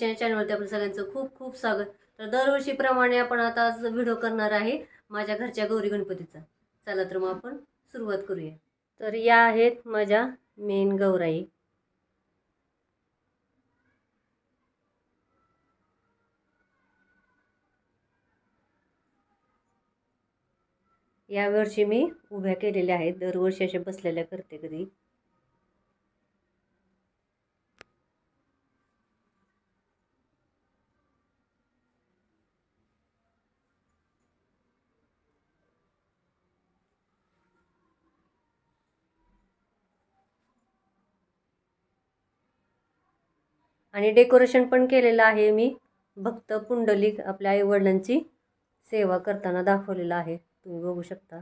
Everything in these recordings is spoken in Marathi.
चॅनलवरती आपलं सगळ्यांचं खूप खूप स्वागत. तर दरवर्षीप्रमाणे आपण आता आज व्हिडिओ करणार आहे माझ्या घरच्या गौरी गणपतीचा. चला तर मग आपण सुरुवात करूया. तर या आहेत माझ्या मेन गौराई. यावर्षी मी उभ्या केलेल्या आहेत. दरवर्षी अशा बसलेल्या करते कधी. आणि डेकोरेशन पण केलेलं आहे मी. भक्त पुंडलिक आपल्या आईवडिलांची सेवा करताना दाखवलेलं आहे. तुम्ही बघू शकता.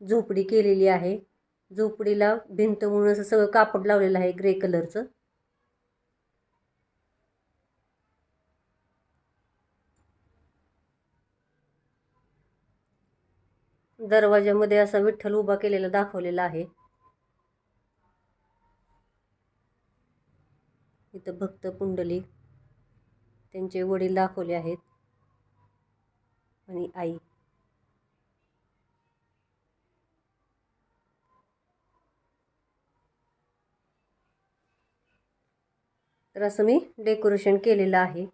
झोपडी केलेली आहे. झोपडीला भिंत म्हणून असं सगळं कापड लावलेलं आहे ग्रे कलरचं. दरवाज्यामध्ये असा विठ्ठल उभा केलेला दाखवलेला आहे. इथं भक्त पुंडलिक त्यांचे वडील दाखवले आहेत. आणि आई. तर असं मी डेकोरेशन केलेलं आहे.